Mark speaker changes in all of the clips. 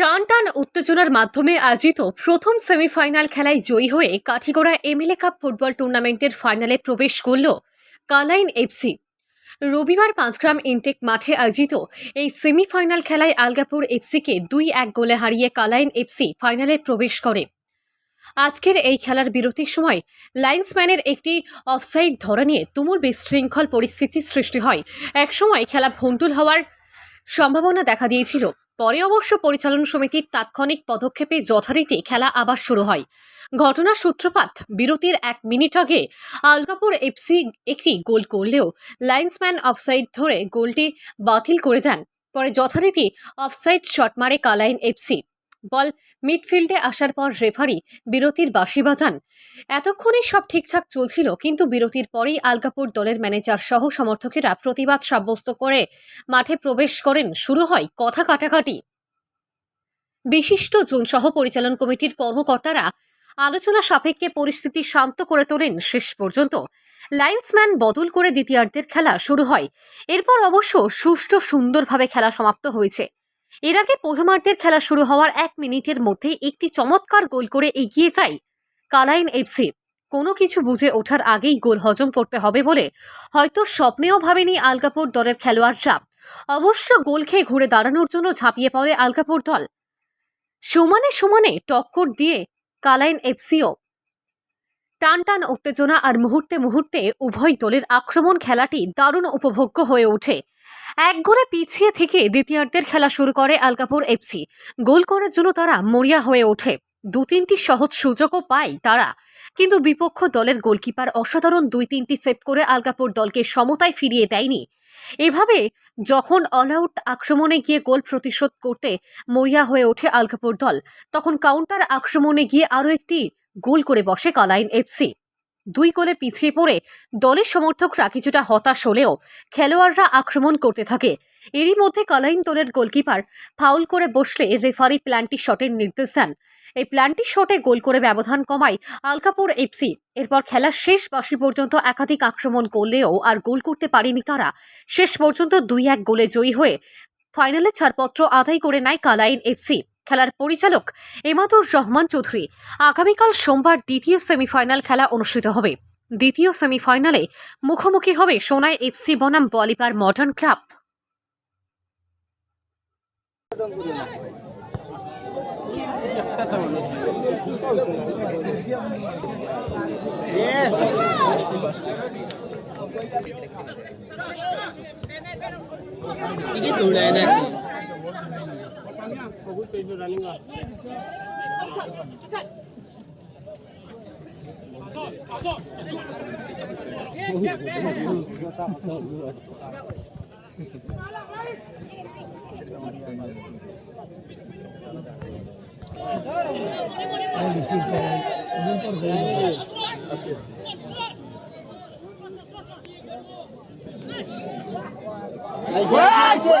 Speaker 1: টান টান উত্তেজনার মাধ্যমে আয়োজিত প্রথম সেমিফাইনাল খেলায় জয়ী হয়ে কাঠিগড়া এমএলএ কাপ ফুটবল টুর্নামেন্টের ফাইনালে প্রবেশ করল কালাইন এফসি রবিবার পাঁচগ্রাম ইনটেক মাঠে আয়োজিত এই সেমিফাইনাল খেলায় আলগাপুর এফসিকে দুই এক গোলে হারিয়ে কালাইন এফসি ফাইনালে প্রবেশ করে আজকের এই খেলার বিরতির সময় লাইন্সম্যানের একটি অফসাইড ধরা নিয়ে তুমুল বিশৃঙ্খল পরিস্থিতির সৃষ্টি হয় একসময় খেলা ভন্টুল হওয়ার সম্ভাবনা দেখা দিয়েছিল পরে অবশ্য পরিচালন সমিতির তাৎক্ষণিক পদক্ষেপে যথারীতি খেলা আবার শুরু হয় ঘটনার সূত্রপাত বিরতির এক মিনিট আগে আলকাপুর এফসি একটি গোল করলেও লাইন্সম্যান অফসাইড ধরে গোলটি বাতিল করে দেন পরে যথারীতি অফসাইড শট মারে কালাইন এফসি বল মিডফিল্ডে আসার পর রেফারি বিরতির বাঁশি বাজান এতক্ষণে সব ঠিকঠাক চলছিল কিন্তু বিরতির পরেই আলকাপুর দলের ম্যানেজার সহ সমর্থকেরা প্রতিবাদ সাব্যস্ত করে মাঠে প্রবেশ করেন শুরু হয় কথা কাটাকাটি বিশিষ্ট জোন সহ পরিচালন কমিটির কর্মকর্তারা আলোচনা সাপেক্ষে পরিস্থিতি শান্ত করে তোলেন শেষ পর্যন্ত লাইন্সম্যান বদল করে দ্বিতীয়ার্ধের খেলা শুরু হয় এরপর অবশ্য সুষ্ঠু সুন্দরভাবে খেলা সমাপ্ত হয়েছে এর আগে পোহেমারদের খেলা শুরু হওয়ার এক মিনিটের মধ্যে একটি চমৎকার গোল করে এগিয়ে যায় কালাইন এফসি কোনো কিছু বুঝে ওঠার আগেই গোল হজম করতে হবে বলে হয়তো স্বপ্নেও ভাবেনি আলকাপুর দলের খেলোয়াড়রা অবশ্য গোল খেয়ে ঘুরে দাঁড়ানোর জন্য ঝাঁপিয়ে পড়ে আলকাপুর দল সমানে সমানে টক্কর দিয়ে কালাইন এফসিও টান টান উত্তেজনা আর মুহূর্তে মুহূর্তে উভয় দলের আক্রমণ খেলাটি দারুণ উপভোগ্য হয়ে ওঠে এক গোলে পিছিয়ে থেকে দ্বিতীয়ার্ধের খেলা শুরু করে আলকাপুর এফসি গোল করার জন্য তারা মরিয়া হয়ে ওঠে দু তিনটি সহজ সুযোগও পায় তারা কিন্তু বিপক্ষ দলের গোলকিপার অসাধারণ দুই তিনটি সেভ করে আলকাপুর দলকে সমতায় ফিরিয়ে দেয়নি এভাবে যখন অলআউট আক্রমণে গিয়ে গোল প্রতিশোধ করতে মরিয়া হয়ে ওঠে আলকাপুর দল তখন কাউন্টার আক্রমণে গিয়ে আরও একটি গোল করে বসে কালাইন এফসি দুই গোলে পিছিয়ে পড়ে দলের সমর্থকরা কিছুটা হতাশ হলেও খেলোয়াড়রা আক্রমণ করতে থাকে এরই মধ্যে কালাইন দলের গোলকিপার ফাউল করে বসলে রেফারি প্ল্যান্টি শটের নির্দেশ দেন এই প্ল্যান্টি শটে গোল করে ব্যবধান কমায় আলকাপুর এফসি এরপর খেলার শেষ বাসি পর্যন্ত একাধিক আক্রমণ করলেও আর গোল করতে পারেনি তারা শেষ পর্যন্ত দুই এক গোলে জয়ী হয়ে ফাইনালে ছাড়পত্র আদায় করে নেয় কালাইন এফসি খেলার পরিচালক এমাদুর রহমান চৌধুরী আগামীকাল সোমবার দ্বিতীয় সেমিফাইনাল খেলা অনুষ্ঠিত হবে দ্বিতীয় সেমিফাইনালে মুখোমুখি হবে সোনাই এফসি বনাম বলিপার মডার্ন ক্লাব बघू सेजू running Así es. Ahí se, ahí se.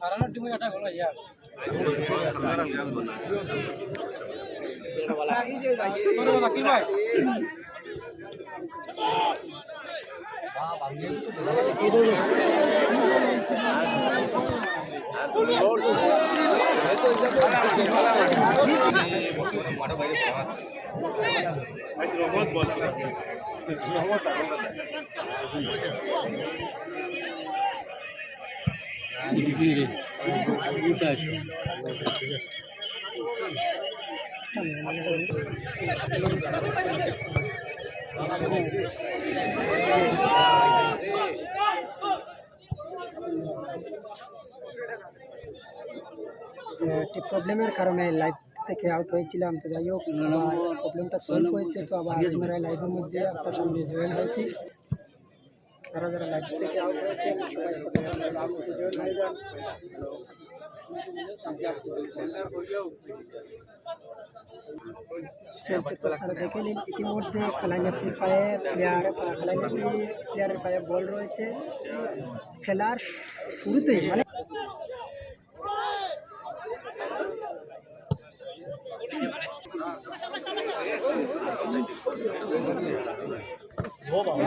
Speaker 1: হারানোর টিমে এটা হলো ইয়ার বাকির ভাই
Speaker 2: রহমত বল রহমত একটি প্রবলেমের কারণে লাইভ থেকে আউট হয়েছিলাম তো যাই হোক প্রবলেমটা সলভ হয়েছে তো আবার লাইভের মধ্যে আপনার সামনে জয়েন হয়েছি যারা যারা লাইভ থেকে আউট হয়েছেন চলছে তো দেখে নিন ইতিমধ্যে পায়ে প্লেয়ার প্লেয়ারের পায়ে বল রয়েছে খেলার শুরুতে মানে ও বাবা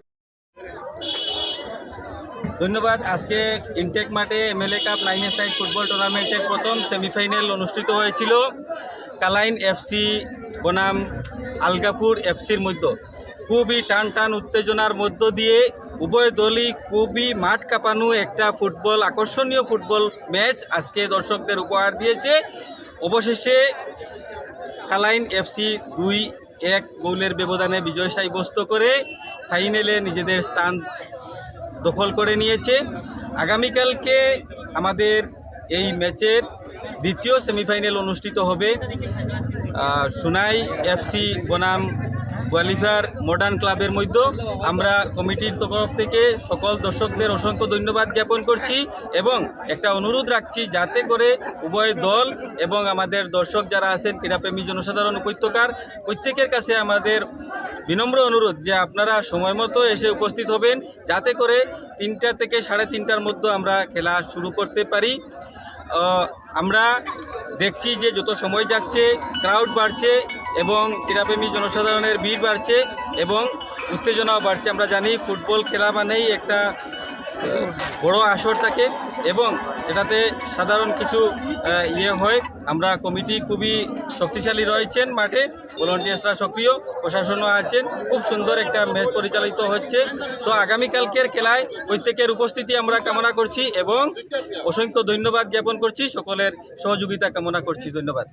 Speaker 2: ধন্যবাদ আজকে ইনটেক মাঠে MLA cup nine side football টুর্নামেন্টের প্রথম সেমিফাইনাল অনুষ্ঠিত হয়েছিল কালাইন এফসি বনাম আলগাপুর এফসির মধ্য খুবই টান টান উত্তেজনার মধ্য দিয়ে উভয় দলই খুবই মাঠ কাঁপানো একটা ফুটবল আকর্ষণীয় ফুটবল ম্যাচ আজকে দর্শকদের উপহার দিয়েছে অবশেষে কালাইন এফসি দুই এক গোলের ব্যবধানে বিজয় সাব্যস্ত করে ফাইনালে নিজেদের স্থান দখল করে নিয়েছে আগামীকালকে আমাদের এই ম্যাচের দ্বিতীয় সেমিফাইনাল অনুষ্ঠিত হবে সোনাই এফসি বনাম গোয়ালিফার মডার্ন ক্লাবের মধ্যে আমরা কমিটির তরফ থেকে সকল দর্শকদের অসংখ্য ধন্যবাদ জ্ঞাপন করছি এবং একটা অনুরোধ রাখছি যাতে করে উভয় দল এবং আমাদের দর্শক যারা আছেন ক্রীড়াপ্রেমী জনসাধারণ উপত্যকার প্রত্যেকের কাছে আমাদের বিনম্র অনুরোধ যে আপনারা সময় মতো এসে উপস্থিত হবেন যাতে করে তিনটা থেকে সাড়ে তিনটার মধ্যে আমরা খেলা শুরু করতে পারি আমরা দেখছি যে যত সময় যাচ্ছে ক্রাউড বাড়ছে এবং ক্রীড়াপ্রেমী জনসাধারণের ভিড় বাড়ছে এবং উত্তেজনাও বাড়ছে আমরা জানি ফুটবল খেলা মানেই একটা বড় আসর থাকে এবং এটাতে সাধারণ কিছু ইয়ে হয় আমরা কমিটি খুবই শক্তিশালী রয়েছেন মাঠে ভলন্টিয়ার্সরা সক্রিয় প্রশাসনও আছেন খুব সুন্দর একটা ম্যাচ পরিচালিত হচ্ছে তো আগামীকালকের খেলায় প্রত্যেকের উপস্থিতি আমরা কামনা করছি এবং অসংখ্য ধন্যবাদ জ্ঞাপন করছি সকলের সহযোগিতা কামনা করছি ধন্যবাদ